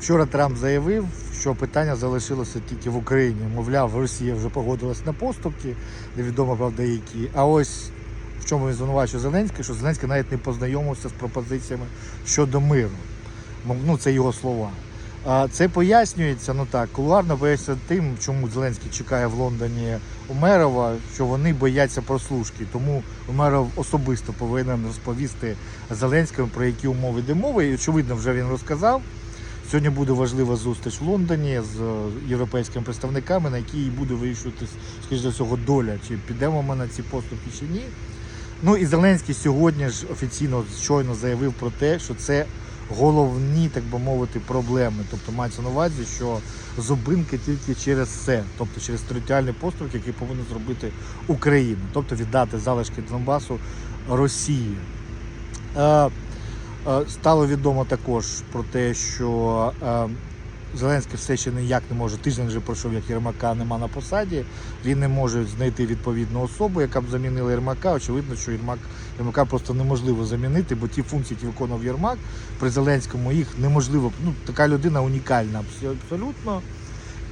Вчора Трамп заявив, що питання залишилося тільки в Україні. Мовляв, Росія вже погодилась на поступки, невідомо правда які. А ось в чому він звинувачує Зеленський, що Зеленський навіть не познайомився з пропозиціями щодо миру. Ну, це його слова. Це пояснюється, ну так, кулуарно пояснюється тим, чому Зеленський чекає в Лондоні Умерова, що вони бояться прослушки. Тому Умеров особисто повинен розповісти Зеленському, про які умови йде мова. І очевидно, вже він розказав. Сьогодні буде важлива зустріч в Лондоні з е, європейськими представниками, на якій буде вирішуватись, скоріш за всього, доля, чи підемо ми на ці поступки чи ні. Ну і Зеленський сьогодні ж офіційно щойно заявив про те, що це головні, так би мовити, проблеми. Тобто мається на увазі, що зупинки тільки через це, тобто через територіальний поступки, який повинна зробити Україна, тобто віддати залишки Донбасу Росії. Е, Стало відомо також про те, що е, Зеленський все ще ніяк не може. Тиждень вже пройшов, як Єрмака нема на посаді. Він не може знайти відповідну особу, яка б замінила Єрмака. Очевидно, що Єрмак, Єрмака просто неможливо замінити, бо ті функції, які виконував Єрмак при Зеленському, їх неможливо. Ну, така людина унікальна абсолютно.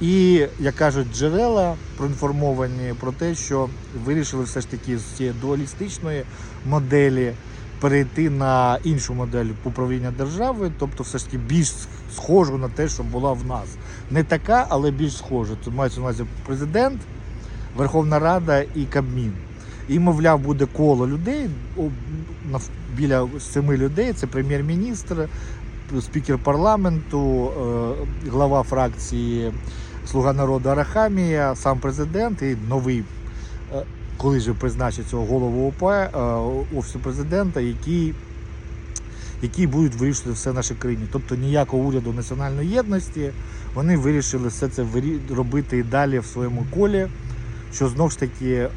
І, як кажуть джерела, проінформовані про те, що вирішили все ж таки з цієї дуалістичної моделі перейти на іншу модель управління держави, тобто все ж таки більш схожу на те, що була в нас. Не така, але більш схожа. Тут мається на увазі президент, Верховна Рада і Кабмін. І, мовляв, буде коло людей біля семи людей. Це прем'єр-міністр, спікер парламенту, е, глава фракції Слуга народу Арахамія, сам президент і новий, е, коли же призначить цього голову ОП, е, офісу президента, який, які будуть вирішувати все в нашій країні. Тобто ніякого уряду національної єдності. Вони вирішили все це робити і далі в своєму колі, що знову ж таки, е,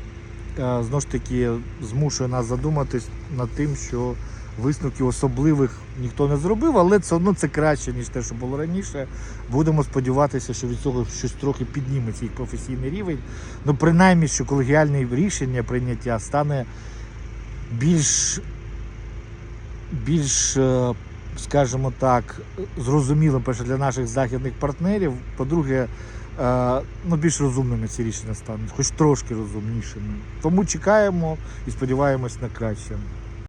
знову ж таки змушує нас задуматись над тим, що висновків особливих ніхто не зробив, але все одно це краще, ніж те, що було раніше. Будемо сподіватися, що від цього щось трохи підніметься їх професійний рівень. Ну, принаймні, що колегіальне рішення прийняття стане більш, більш е, скажімо так, зрозумілим перше для наших західних партнерів. По-друге, е, ну, більш розумними ці рішення стануть, хоч трошки розумнішими. Тому чекаємо і сподіваємось на краще.